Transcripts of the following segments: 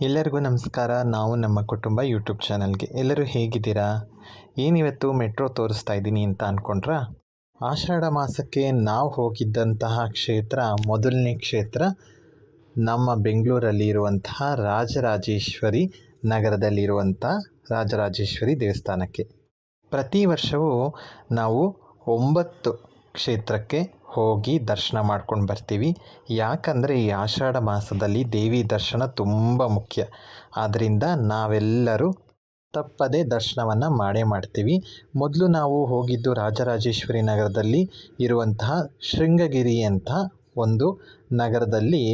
ಎಲ್ಲರಿಗೂ ನಮಸ್ಕಾರ. ನಾವು ನಮ್ಮ ಕುಟುಂಬ ಯೂಟ್ಯೂಬ್ ಚಾನಲ್ಗೆ ಎಲ್ಲರೂ ಹೇಗಿದ್ದೀರಾ? ಏನಿವತ್ತು ಮೆಟ್ರೋ ತೋರಿಸ್ತಾ ಇದ್ದೀನಿ ಅಂತ ಅಂದ್ಕೊಂಡ್ರಾ ಆಷಾಢ ಮಾಸಕ್ಕೆ ನಾವು ಹೋಗಿದ್ದಂತಹ ಕ್ಷೇತ್ರ, ಮೊದಲನೇ ಕ್ಷೇತ್ರ, ನಮ್ಮ ಬೆಂಗಳೂರಲ್ಲಿ ಇರುವಂತಹ ರಾಜರಾಜೇಶ್ವರಿ ನಗರದಲ್ಲಿರುವಂಥ ರಾಜರಾಜೇಶ್ವರಿ ದೇವಸ್ಥಾನಕ್ಕೆ. ಪ್ರತಿ ವರ್ಷವೂ ನಾವು ಒಂಬತ್ತು ಕ್ಷೇತ್ರಕ್ಕೆ ಹೋಗಿ ದರ್ಶನ ಮಾಡ್ಕೊಂಡು ಬರ್ತೀವಿ. ಯಾಕಂದರೆ ಈ ಆಷಾಢ ಮಾಸದಲ್ಲಿ ದೇವಿ ದರ್ಶನ ತುಂಬ ಮುಖ್ಯ. ಆದ್ದರಿಂದ ನಾವೆಲ್ಲರೂ ತಪ್ಪದೇ ದರ್ಶನವನ್ನು ಮಾಡೇ ಮಾಡ್ತೀವಿ. ಮೊದಲು ನಾವು ಹೋಗಿದ್ದು ರಾಜರಾಜೇಶ್ವರಿ ನಗರದಲ್ಲಿ ಇರುವಂತಹ ಶೃಂಗಗಿರಿ ಅಂತ ಒಂದು ನಗರದಲ್ಲಿ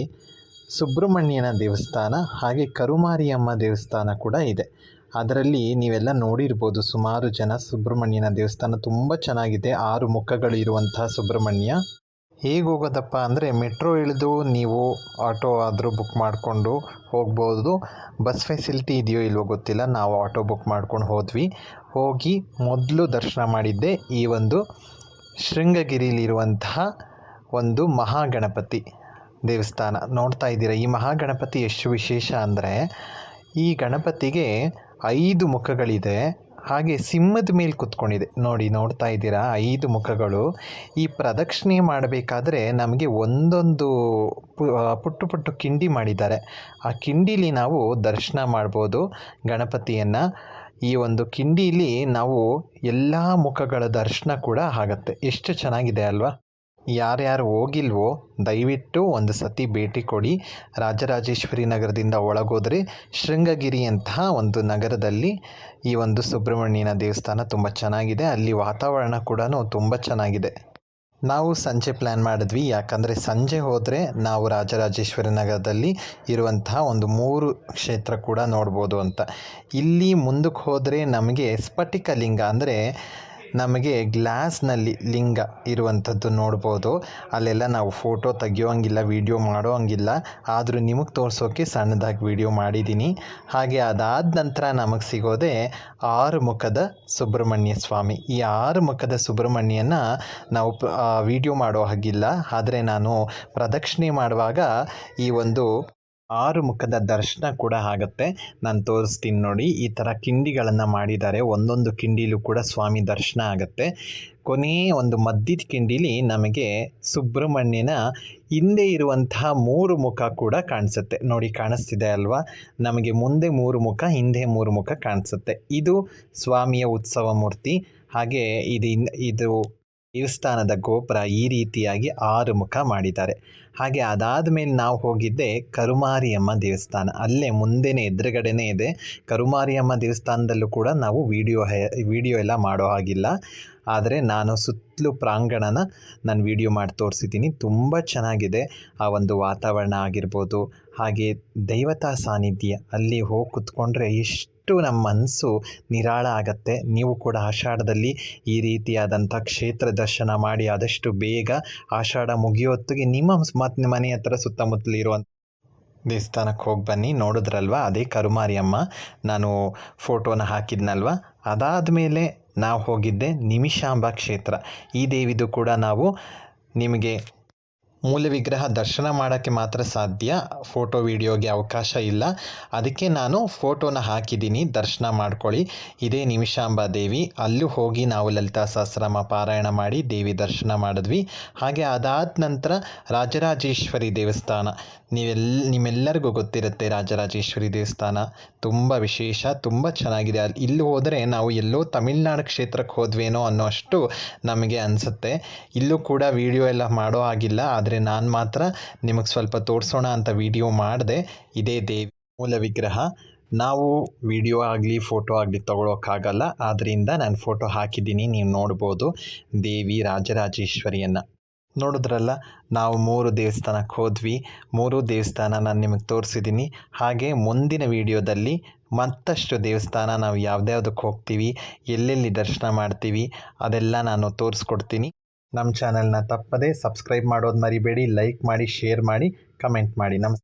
ಸುಬ್ರಹ್ಮಣ್ಯನ ದೇವಸ್ಥಾನ, ಹಾಗೆ ಕರುಮಾರಿಯಮ್ಮ ದೇವಸ್ಥಾನ ಕೂಡ ಇದೆ. ಅದರಲ್ಲಿ ನೀವೆಲ್ಲ ನೋಡಿರ್ಬೋದು ಸುಮಾರು ಜನ ಸುಬ್ರಹ್ಮಣ್ಯನ ದೇವಸ್ಥಾನ ತುಂಬ ಚೆನ್ನಾಗಿದೆ. ಆರು ಮುಖಗಳು ಇರುವಂತಹ ಸುಬ್ರಹ್ಮಣ್ಯ. ಹೇಗೆ ಹೋಗೋದಪ್ಪ ಅಂದರೆ ಮೆಟ್ರೋ ಇಳಿದು ನೀವು ಆಟೋ ಆದರೂ ಬುಕ್ ಮಾಡಿಕೊಂಡು ಹೋಗ್ಬೋದು. ಬಸ್ ಫೆಸಿಲಿಟಿ ಇದೆಯೋ ಇಲ್ವೋ ಗೊತ್ತಿಲ್ಲ, ನಾವು ಆಟೋ ಬುಕ್ ಮಾಡ್ಕೊಂಡು ಹೋದ್ವಿ. ಹೋಗಿ ಮೊದಲು ದರ್ಶನ ಮಾಡಿದ್ದೆ ಈ ಒಂದು ಶೃಂಗಗಿರಿಲಿರುವಂತಹ ಒಂದು ಮಹಾಗಣಪತಿ ದೇವಸ್ಥಾನ. ನೋಡ್ತಾ ಇದ್ದೀರಾ, ಈ ಮಹಾಗಣಪತಿ ಎಷ್ಟು ವಿಶೇಷ ಅಂದರೆ ಈ ಗಣಪತಿಗೆ ಐದು ಮುಖಗಳಿದೆ. ಹಾಗೆ ಸಿಂಹದ ಮೇಲೆ ಕುತ್ಕೊಂಡಿದೆ. ನೋಡಿ, ನೋಡ್ತಾ ಇದ್ದೀರಾ? ಐದು ಮುಖಗಳು. ಈ ಪ್ರದಕ್ಷಿಣೆ ಮಾಡಬೇಕಾದ್ರೆ ನಮಗೆ ಒಂದೊಂದು ಪುಟ್ಟು ಪುಟ್ಟು ಕಿಂಡಿ ಮಾಡಿದ್ದಾರೆ. ಆ ಕಿಂಡಿಲಿ ನಾವು ದರ್ಶನ ಮಾಡ್ಬೋದು, ಗಣಪತಿಯನ್ನು. ಈ ಒಂದು ಕಿಂಡಿಲಿ ನಾವು ಎಲ್ಲ ಮುಖಗಳ ದರ್ಶನ ಕೂಡ ಆಗತ್ತೆ. ಎಷ್ಟು ಚೆನ್ನಾಗಿದೆ ಅಲ್ವಾ? ಯಾರ್ಯಾರು ಹೋಗಿಲ್ವೋ, ದಯವಿಟ್ಟು ಒಂದು ಸತಿ ಭೇಟಿ ಕೊಡಿ. ರಾಜರಾಜೇಶ್ವರಿ ನಗರದಿಂದ ಒಳಗೋದರೆ ಶೃಂಗಗಿರಿ ಅಂತಹ ಒಂದು ನಗರದಲ್ಲಿ ಈ ಒಂದು ಸುಬ್ರಹ್ಮಣ್ಯನ ದೇವಸ್ಥಾನ ತುಂಬ ಚೆನ್ನಾಗಿದೆ. ಅಲ್ಲಿ ವಾತಾವರಣ ಕೂಡ ತುಂಬ ಚೆನ್ನಾಗಿದೆ. ನಾವು ಸಂಜೆ ಪ್ಲ್ಯಾನ್ ಮಾಡಿದ್ವಿ. ಯಾಕಂದರೆ ಸಂಜೆ ಹೋದರೆ ನಾವು ರಾಜರಾಜೇಶ್ವರಿ ನಗರದಲ್ಲಿ ಇರುವಂತಹ ಒಂದು ಮೂರು ಕ್ಷೇತ್ರ ಕೂಡ ನೋಡ್ಬೋದು ಅಂತ. ಇಲ್ಲಿ ಮುಂದಕ್ಕೆ ಹೋದರೆ ನಮಗೆ ಸ್ಫಟಿಕಲಿಂಗ ಅಂದರೆ ನಮಗೆ ಗ್ಲಾಸ್ನಲ್ಲಿ ಲಿಂಗ ಇರುವಂಥದ್ದು ನೋಡ್ಬೋದು. ಅಲ್ಲೆಲ್ಲ ನಾವು ಫೋಟೋ ತೆಗಿಯೋಂಗಿಲ್ಲ ವೀಡಿಯೋ ಮಾಡೋ ಹಂಗಿಲ್ಲ ಆದರೂ ನಿಮಗೆ ತೋರಿಸೋಕೆ ಸಣ್ಣದಾಗಿ ವೀಡಿಯೋ ಮಾಡಿದ್ದೀನಿ. ಹಾಗೆ ಅದಾದ ನಂತರ ನಮಗೆ ಸಿಗೋದೇ ಆರು ಮುಖದ ಸುಬ್ರಹ್ಮಣ್ಯ ಸ್ವಾಮಿ. ಈ ಆರು ಮುಖದ ಸುಬ್ರಹ್ಮಣ್ಯನ ನಾವು ವೀಡಿಯೋ ಮಾಡೋ ಹಾಗಿಲ್ಲ. ಆದರೆ ನಾನು ಪ್ರದಕ್ಷಿಣೆ ಮಾಡುವಾಗ ಈ ಒಂದು ಆರು ಮುಖದ ದರ್ಶನ ಕೂಡ ಆಗುತ್ತೆ. ನಾನು ತೋರಿಸ್ತೀನಿ ನೋಡಿ, ಈ ಥರ ಕಿಂಡಿಗಳನ್ನು ಮಾಡಿದ್ದಾರೆ. ಒಂದೊಂದು ಕಿಂಡಿಲೂ ಕೂಡ ಸ್ವಾಮಿ ದರ್ಶನ ಆಗುತ್ತೆ. ಕೊನೆಯ ಒಂದು ಮದ್ದಿದ ಕಿಂಡಿಲಿ ನಮಗೆ ಸುಬ್ರಹ್ಮಣ್ಯನ ಹಿಂದೆ ಇರುವಂತಹ ಮೂರು ಮುಖ ಕೂಡ ಕಾಣಿಸುತ್ತೆ. ನೋಡಿ, ಕಾಣಿಸ್ತಿದೆ ಅಲ್ವಾ? ನಮಗೆ ಮುಂದೆ ಮೂರು ಮುಖ, ಹಿಂದೆ ಮೂರು ಮುಖ ಕಾಣಿಸುತ್ತೆ. ಇದು ಸ್ವಾಮಿಯ ಉತ್ಸವ ಮೂರ್ತಿ. ಹಾಗೆ ಇದು ಇದು ದೇವಸ್ಥಾನದ ಗೋಪುರ ಈ ರೀತಿಯಾಗಿ ಆರು ಮುಖ ಮಾಡಿದ್ದಾರೆ. ಹಾಗೆ ಅದಾದ ಮೇಲೆ ನಾವು ಹೋಗಿದ್ದೆ ಕರುಮಾರಿಯಮ್ಮ ದೇವಸ್ಥಾನ. ಅಲ್ಲೇ ಮುಂದೆನೇ, ಎದುರುಗಡೆನೇ ಇದೆ. ಕರುಮಾರಿಯಮ್ಮ ದೇವಸ್ಥಾನದಲ್ಲೂ ಕೂಡ ನಾವು ವಿಡಿಯೋ ವಿಡಿಯೋ ಎಲ್ಲ ಮಾಡೋ ಹಾಗಿಲ್ಲ. ಆದರೆ ನಾನು ಸುತ್ತಲೂ ಪ್ರಾಂಗಣನ ನಾನು ವಿಡಿಯೋ ಮಾಡಿ ತೋರಿಸಿದ್ದೀನಿ. ತುಂಬ ಚೆನ್ನಾಗಿದೆ ಆ ಒಂದು ವಾತಾವರಣ ಆಗಿರ್ಬೋದು. ಹಾಗೆ ದೈವತಾ ಸಾನ್ನಿಧ್ಯ, ಅಲ್ಲಿ ಹೋಗಿ ಕುತ್ಕೊಂಡ್ರೆ ಎಷ್ಟು ನಮ್ಮ ಮನಸ್ಸು ನಿರಾಳ ಆಗತ್ತೆ. ನೀವು ಕೂಡ ಆಷಾಢದಲ್ಲಿ ಈ ರೀತಿಯಾದಂಥ ಕ್ಷೇತ್ರ ದರ್ಶನ ಮಾಡಿ ಆದಷ್ಟು ಬೇಗ ಆಷಾಢ ಮುಗಿಯೋತ್ತಿಗೆ ನಿಮ್ಮ ಮತ್ತು ಮನೆ ಹತ್ರ ಸುತ್ತಮುತ್ತಲಿರುವಂಥ ದೇವಸ್ಥಾನಕ್ಕೆ ಹೋಗಿ ಬನ್ನಿ, ನೋಡಿದ್ರಲ್ವ? ಅದೇ ಕರುಮಾರಿಯಮ್ಮ, ನಾನು ಫೋಟೋನ ಹಾಕಿದ್ನಲ್ವ? ಅದಾದ ಮೇಲೆ ನಾವು ಹೋಗಿದ್ದೆ ನಿಮಿಷಾಂಬ ಕ್ಷೇತ್ರ. ಈ ದೇವಿದು ಕೂಡ ನಾವು ನಿಮಗೆ ಮೂಲ ವಿಗ್ರಹ ದರ್ಶನ ಮಾಡೋಕ್ಕೆ ಮಾತ್ರ ಸಾಧ್ಯ. ಫೋಟೋ, ವಿಡಿಯೋಗೆ ಅವಕಾಶ ಇಲ್ಲ. ಅದಕ್ಕೆ ನಾನು ಫೋಟೋನ ಹಾಕಿದ್ದೀನಿ. ದರ್ಶನ ಮಾಡ್ಕೊಳ್ಳಿ. ಇದೇ ನಿಮಿಷಾಂಬ ದೇವಿ. ಅಲ್ಲೂ ಹೋಗಿ ನಾವು ಲಲಿತಾ ಸಹಸ್ರನಾಮ ಪಾರಾಯಣ ಮಾಡಿ ದೇವಿ ದರ್ಶನ ಮಾಡಿದ್ವಿ. ಹಾಗೆ ಅದಾದ ನಂತರ ರಾಜರಾಜೇಶ್ವರಿ ದೇವಸ್ಥಾನ. ನೀವೆಲ್, ನಿಮ್ಮೆಲ್ಲರಿಗೂ ಗೊತ್ತಿರುತ್ತೆ ರಾಜರಾಜೇಶ್ವರಿ ದೇವಸ್ಥಾನ. ತುಂಬ ವಿಶೇಷ, ತುಂಬ ಚೆನ್ನಾಗಿದೆ. ಅಲ್ಲಿ, ಇಲ್ಲಿ ಹೋದರೆ ನಾವು ಎಲ್ಲೋ ತಮಿಳ್ನಾಡು ಕ್ಷೇತ್ರಕ್ಕೆ ಹೋದ್ವೇನೋ ಅನ್ನೋ ಅಷ್ಟು ನಮಗೆ ಅನಿಸುತ್ತೆ. ಇಲ್ಲೂ ಕೂಡ ವಿಡಿಯೋ ಎಲ್ಲ ಮಾಡೋ ಆಗಿಲ್ಲ ಆದರೆ ನಾನು ಮಾತ್ರ ನಿಮಗೆ ಸ್ವಲ್ಪ ತೋರಿಸೋಣ ಅಂತ ವಿಡಿಯೋ ಮಾಡಿದೆ. ಇದೇ ದೇವಿ ಮೂಲ ವಿಗ್ರಹ. ನಾವು ವಿಡಿಯೋ ಆಗಲಿ ಫೋಟೋ ಆಗಲಿ ತೊಗೊಳೋಕ್ಕಾಗಲ್ಲ. ಆದ್ದರಿಂದ ನಾನು ಫೋಟೋ ಹಾಕಿದ್ದೀನಿ, ನೀವು ನೋಡ್ಬೋದು. ದೇವಿ ರಾಜರಾಜೇಶ್ವರಿಯನ್ನು. ನೋಡಿದ್ರಲ್ಲ, ನಾವು ಮೂರು ದೇವಸ್ಥಾನಕ್ಕೆ ಹೋದ್ವಿ. ಮೂರು ದೇವಸ್ಥಾನ ನಾನು ನಿಮಗೆ ತೋರಿಸಿದ್ದೀನಿ ಹಾಗೆ ಮುಂದಿನ ವಿಡಿಯೋದಲ್ಲಿ ಮತ್ತಷ್ಟು ದೇವಸ್ಥಾನ ನಾವು ಯಾವುದ್ಯಾವ್ದಕ್ಕೆ ಹೋಗ್ತೀವಿ, ಎಲ್ಲೆಲ್ಲಿ ದರ್ಶನ ಮಾಡ್ತೀವಿ, ಅದೆಲ್ಲ ನಾನು ತೋರಿಸ್ಕೊಡ್ತೀನಿ. ನಮ್ಮ ಚಾನಲ್ನ ತಪ್ಪದೇ ಸಬ್ಸ್ಕ್ರೈಬ್ ಮಾಡೋದು ಮರಿಬೇಡಿ ಲೈಕ್ ಮಾಡಿ ಶೇರ್ ಮಾಡಿ ಕಮೆಂಟ್ ಮಾಡಿ. ನಮಸ್ತೆ